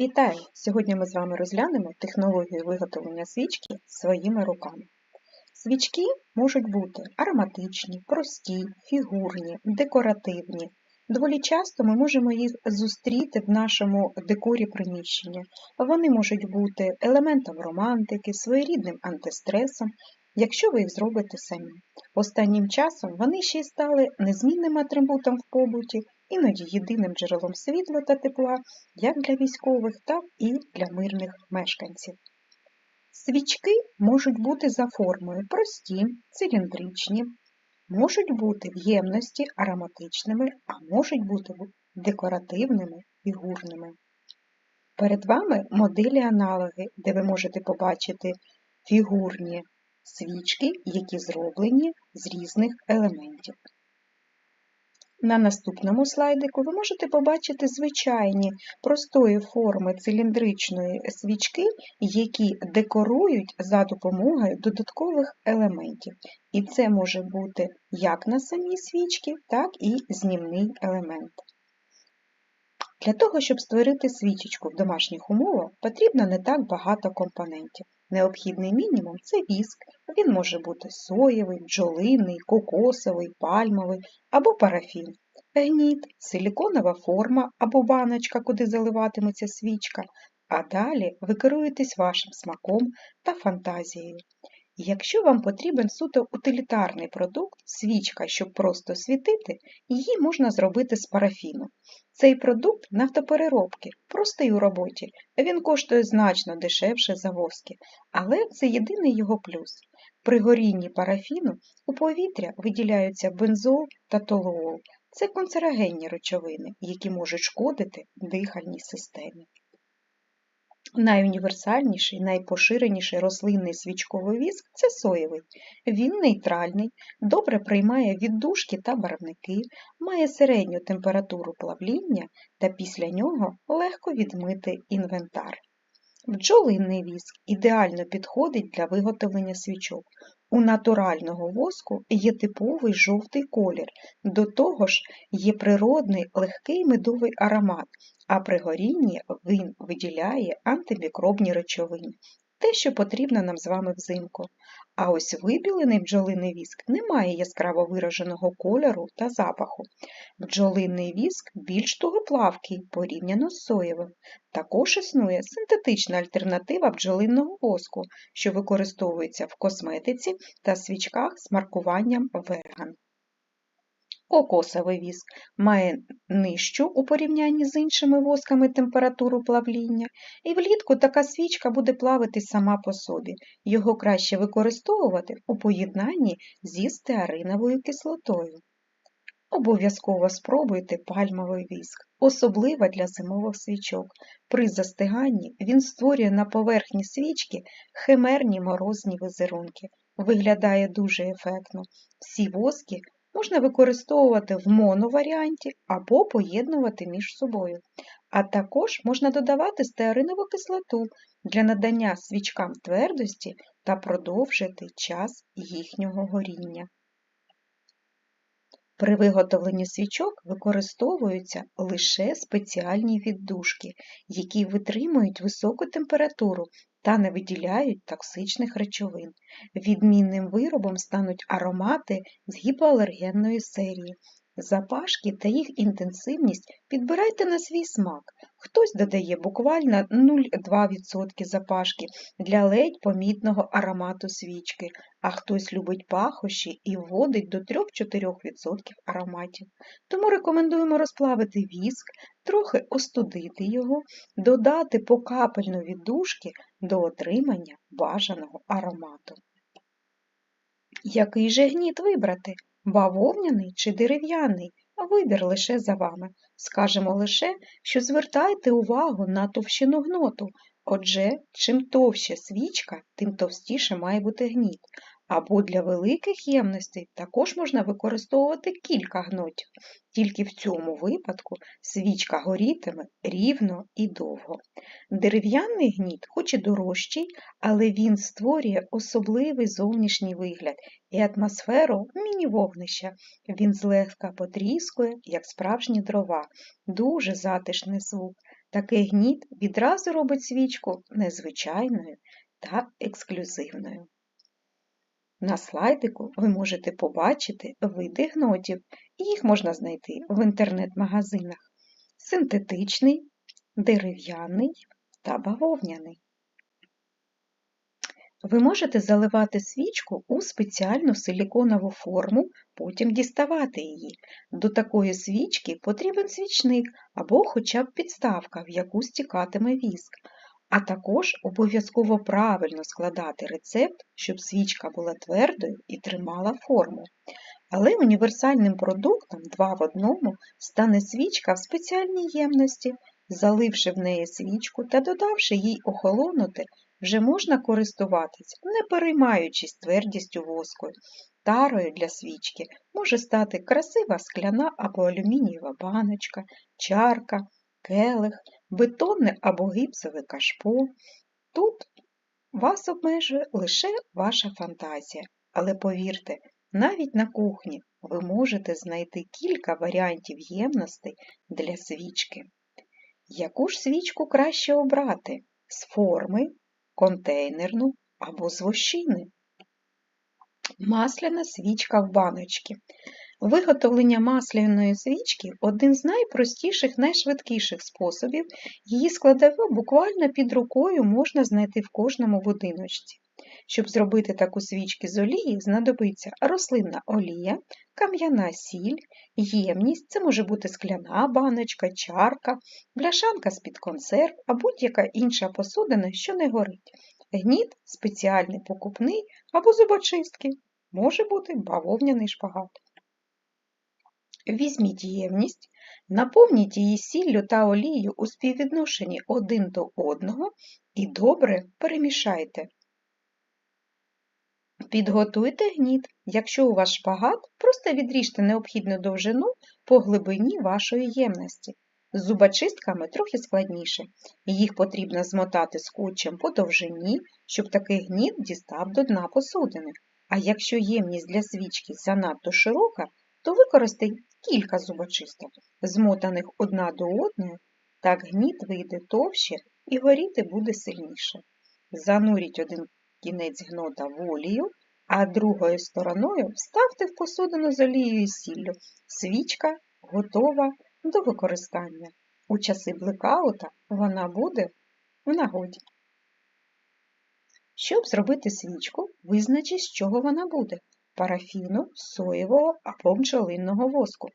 Вітаю! Сьогодні ми з вами розглянемо технологію виготовлення свічки своїми руками. Свічки можуть бути ароматичні, прості, фігурні, декоративні. Доволі часто ми можемо їх зустріти в нашому декорі приміщення. Вони можуть бути елементом романтики, своєрідним антистресом, якщо ви їх зробите самі. Останнім часом вони ще й стали незмінним атрибутом в побуті іноді єдиним джерелом світла та тепла як для військових, так і для мирних мешканців. Свічки можуть бути за формою прості, циліндричні, можуть бути в ємності ароматичними, а можуть бути декоративними фігурними. Перед вами моделі-аналоги, де ви можете побачити фігурні свічки, які зроблені з різних елементів. На наступному слайдику ви можете побачити звичайні простої форми циліндричної свічки, які декорують за допомогою додаткових елементів. І це може бути як на самій свічці, так і знімний елемент. Для того, щоб створити свічечку в домашніх умовах, потрібно не так багато компонентів. Необхідний мінімум це віск, він може бути соєвий, бджолиний, кокосовий, пальмовий або парафін, гніт, силіконова форма або баночка, куди заливатиметься свічка, а далі ви керуєтесь вашим смаком та фантазією. Якщо вам потрібен суто утилітарний продукт, свічка, щоб просто світити, її можна зробити з парафіну. Цей продукт нафтопереробки, простий у роботі, він коштує значно дешевше за воски, але це єдиний його плюс. При горінні парафіну у повітря виділяються бензол та толуол. Це канцерогенні речовини, які можуть шкодити дихальній системі. Найуніверсальніший, найпоширеніший рослинний свічковий віск це соєвий. Він нейтральний, добре приймає віддушки та барвники, має середню температуру плавління та після нього легко відмити інвентар. Бджолинний віск ідеально підходить для виготовлення свічок. У натурального воску є типовий жовтий колір, до того ж є природний легкий медовий аромат, а при горінні він виділяє антимікробні речовини, те, що потрібно нам з вами взимку. А ось вибілений бджолиний віск не має яскраво вираженого кольору та запаху. Бджолиний віск більш тугоплавкий порівняно з соєвим. Також існує синтетична альтернатива бджолинного воску, що використовується в косметиці та свічках з маркуванням веган. Кокосовий віск має нижчу у порівнянні з іншими восками температуру плавління, і влітку така свічка буде плавити сама по собі. Його краще використовувати у поєднанні зі стеариновою кислотою. Обов'язково спробуйте пальмовий віск, особливо для зимових свічок. При застиганні він створює на поверхні свічки химерні морозні визерунки. Виглядає дуже ефектно. Всі воски можна використовувати в моноваріанті або поєднувати між собою. А також можна додавати стеаринову кислоту для надання свічкам твердості та продовжити час їхнього горіння. При виготовленні свічок використовуються лише спеціальні віддушки, які витримують високу температуру та не виділяють токсичних речовин. Відмінним виробом стануть аромати з гіпоалергенної серії. Запашки та їх інтенсивність підбирайте на свій смак. Хтось додає буквально 0,2% запашки для ледь помітного аромату свічки, а хтось любить пахощі і вводить до 3-4% ароматів. Тому рекомендуємо розплавити віск, трохи остудити його, додати покапельну віддушки до отримання бажаного аромату. Який же гніт вибрати? Бавовняний чи дерев'яний, вибір лише за вами. Скажемо лише, що звертайте увагу на товщину гноту, отже, чим товща свічка, тим товстіше має бути гніт, або для великих ємностей також можна використовувати кілька гнотів, тільки в цьому випадку свічка горітиме рівно і довго. Дерев'яний гніт, хоч і дорожчий, але він створює особливий зовнішній вигляд і атмосферу міні-вогнища. Він злегка потріскує, як справжні дрова, дуже затишний звук. Такий гніт відразу робить свічку незвичайною та ексклюзивною. На слайдику ви можете побачити види гнотів, їх можна знайти в інтернет-магазинах синтетичний, дерев'яний та бавовняний. Ви можете заливати свічку у спеціальну силіконову форму, потім діставати її. До такої свічки потрібен свічник або хоча б підставка, в яку стікатиме віск, а також обов'язково правильно складати рецепт, щоб свічка була твердою і тримала форму. Але універсальним продуктом два в одному стане свічка в спеціальній ємності. Заливши в неї свічку та додавши їй охолонути, вже можна користуватись, не переймаючись твердістю воску. Тарою для свічки може стати красива скляна або алюмінієва баночка, чарка, келих, бетонне або гіпсове кашпо. Тут вас обмежує лише ваша фантазія, але повірте, навіть на кухні ви можете знайти кілька варіантів ємностей для свічки. Яку ж свічку краще обрати? З форми, контейнерну або з вощини? Масляна свічка в баночці. Виготовлення масляної свічки один з найпростіших, найшвидкіших способів. Її складову буквально під рукою можна знайти в кожному будиночці. Щоб зробити таку свічки з олії, знадобиться рослинна олія, кам'яна сіль, ємність, це може бути скляна баночка, чарка, бляшанка з-під консерв, а будь-яка інша посудина, що не горить. Гніт спеціальний покупний або зубочистки, може бути бавовняний шпагат. Візьміть ємність, наповніть її сіллю та олією у співвідношенні один до одного і добре перемішайте. Підготуйте гніт. Якщо у вас шпагат, просто відріжте необхідну довжину по глибині вашої ємності. З зубочистками трохи складніше. Їх потрібно змотати скотчем по довжині, щоб такий гніт дістав до дна посудини. А якщо ємність для свічки занадто широка, то використайте кілька зубочисток, змотаних одна до одної, так гніт вийде товще і горіти буде сильніше. Зануріть один кінець гнота в олію, а другою стороною вставте в посудину з олією і сіллю. Свічка готова до використання. У часи блекаута вона буде в нагоді. Щоб зробити свічку, визначіть, з чого вона буде парафіну, соєвого або бджолинного воску.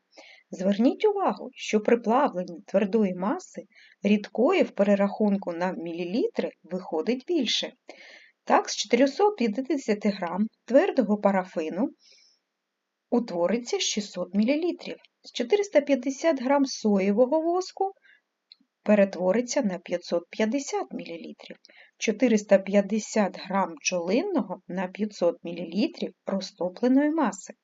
Зверніть увагу, що при плавленні твердої маси рідкої в перерахунку на мілілітри виходить більше. Так, з 450 г твердого парафину утвориться 600 мл, з 450 г соєвого воску перетвориться на 550 мл, 450 г бджолинного на 500 мл розтопленої маси.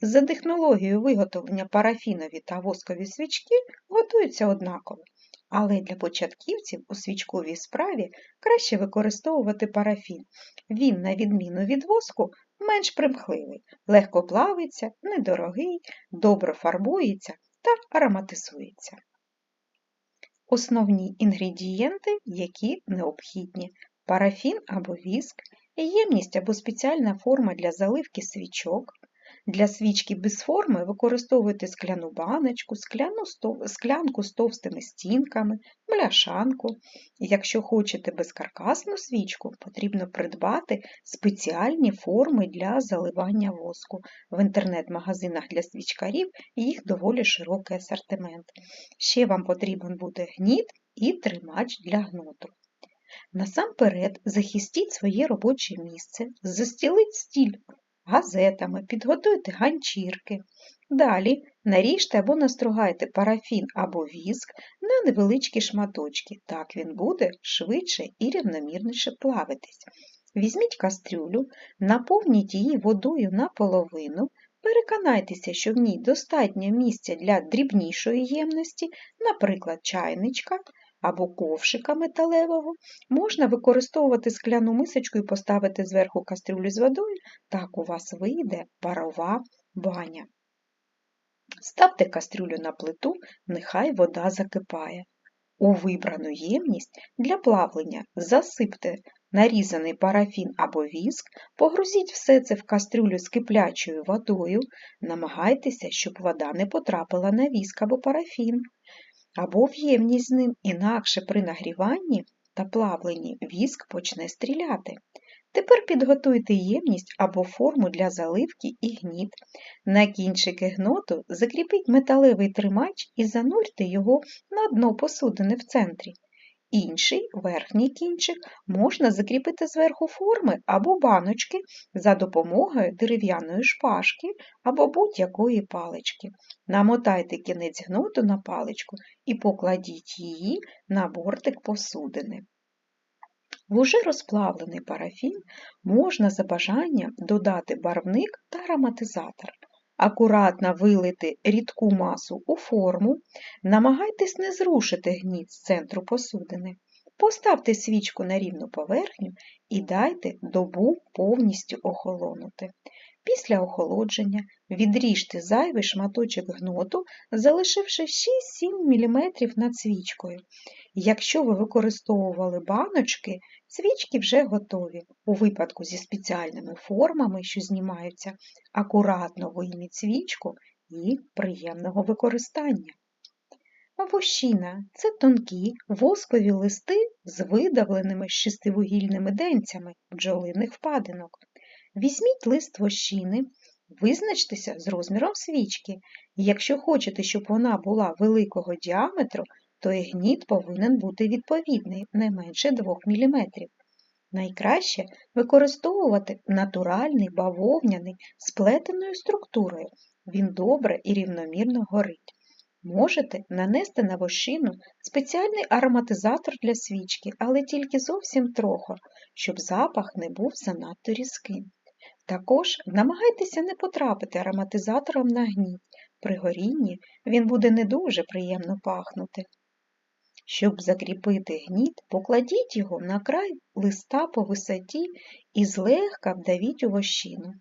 За технологією виготовлення парафінові та воскові свічки готуються однаково. Але для початківців у свічковій справі краще використовувати парафін. Він, на відміну від воску, менш примхливий, легко плавиться, недорогий, добре фарбується та ароматизується. Основні інгредієнти, які необхідні. Парафін або віск, ємність або спеціальна форма для заливки свічок, для свічки без форми використовуйте скляну баночку, скляну склянку з товстими стінками, бляшанку. Якщо хочете безкаркасну свічку, потрібно придбати спеціальні форми для заливання воску. В інтернет-магазинах для свічкарів їх доволі широкий асортимент. Ще вам потрібен буде гніт і тримач для гноту. Насамперед захистіть своє робоче місце, застіліть стіль газетами, підготуйте ганчірки. Далі наріжте або настругайте парафін або віск на невеличкі шматочки, так він буде швидше і рівномірніше плавитись. Візьміть кастрюлю, наповніть її водою наполовину, переконайтеся, що в ній достатньо місця для дрібнішої ємності, наприклад, чайничка, або ковшика металевого, можна використовувати скляну мисочку і поставити зверху кастрюлю з водою, так у вас вийде парова баня. Ставте кастрюлю на плиту, нехай вода закипає. У вибрану ємність для плавлення засипте нарізаний парафін або віск, погрузіть все це в кастрюлю з киплячою водою, намагайтеся, щоб вода не потрапила на віск або парафін, або в ємність з ним, інакше при нагріванні та плавленні віск почне стріляти. Тепер підготуйте ємність або форму для заливки і гніт. На кінчики гноту закріпіть металевий тримач і занурте його на дно посудини в центрі. Інший верхній кінчик можна закріпити зверху форми або баночки за допомогою дерев'яної шпажки або будь-якої палички. Намотайте кінець гноту на паличку і покладіть її на бортик посудини. В уже розплавлений парафін можна за бажанням додати барвник та ароматизатор. Акуратно вилити рідку масу у форму, намагайтесь не зрушити гніт з центру посудини. Поставте свічку на рівну поверхню і дайте добу повністю охолонути. Після охолодження відріжте зайвий шматочок гноту, залишивши 6-7 мм над свічкою. Якщо ви використовували баночки, свічки вже готові. У випадку зі спеціальними формами, що знімаються, акуратно вийміть свічку і приємного використання. Вощина це тонкі воскові листи з видавленими шестивугільними денцями бджолиних впадинок. Візьміть лист вощини, визначтеся з розміром свічки. Якщо хочете, щоб вона була великого діаметру, то і гніт повинен бути відповідний, не менше 2 мм. Найкраще використовувати натуральний бавовняний з плетеною структурою. Він добре і рівномірно горить. Можете нанести на вощину спеціальний ароматизатор для свічки, але тільки зовсім трохи, щоб запах не був занадто різким. Також намагайтеся не потрапити ароматизатором на гніт. При горінні він буде не дуже приємно пахнути. Щоб закріпити гніт, покладіть його на край листа по висоті і злегка вдавіть у вощину.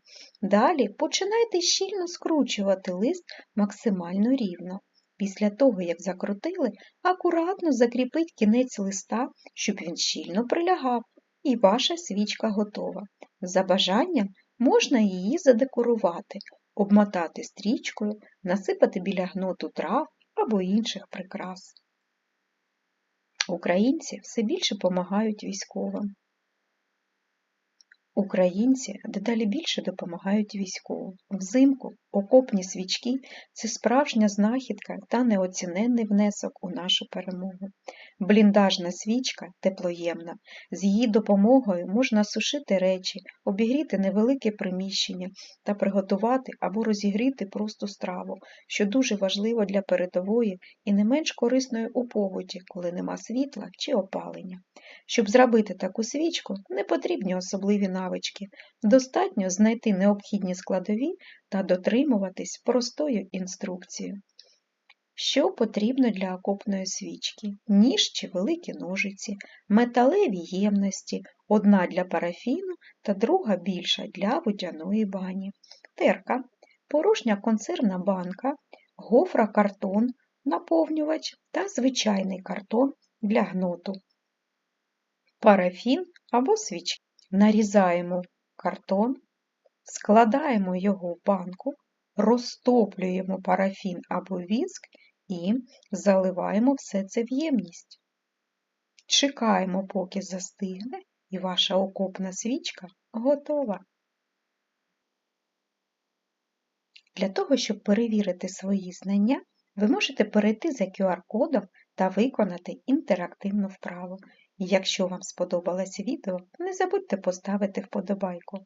Далі починайте щільно скручувати лист максимально рівно. Після того, як закрутили, акуратно закріпіть кінець листа, щоб він щільно прилягав, і ваша свічка готова. За бажанням можна її задекорувати, обмотати стрічкою, насипати біля гноту трав або інших прикрас. Українці все більше допомагають військовим. Українці дедалі більше допомагають військовим. Взимку окопні свічки це справжня знахідка та неоціненний внесок у нашу перемогу. Бліндажна свічка теплоємна, з її допомогою можна сушити речі, обігріти невелике приміщення та приготувати або розігріти просту страву, що дуже важливо для передової і не менш корисної у побуті, коли нема світла чи опалення. Щоб зробити таку свічку, не потрібні особливі навички, достатньо знайти необхідні складові та дотримуватись простою інструкцією. Що потрібно для окопної свічки? Ніж чи великі ножиці, металеві ємності, одна для парафіну та друга більша для водяної бані, терка, порожня консервна банка, гофра картон, наповнювач та звичайний картон для гноту, парафін або свічки. Нарізаємо картон, складаємо його в банку, розтоплюємо парафін або віск і заливаємо все це в ємність. Чекаємо, поки застигне, і ваша окопна свічка готова. Для того, щоб перевірити свої знання, ви можете перейти за QR-кодом та виконати інтерактивну вправу. Якщо вам сподобалось відео, не забудьте поставити вподобайку.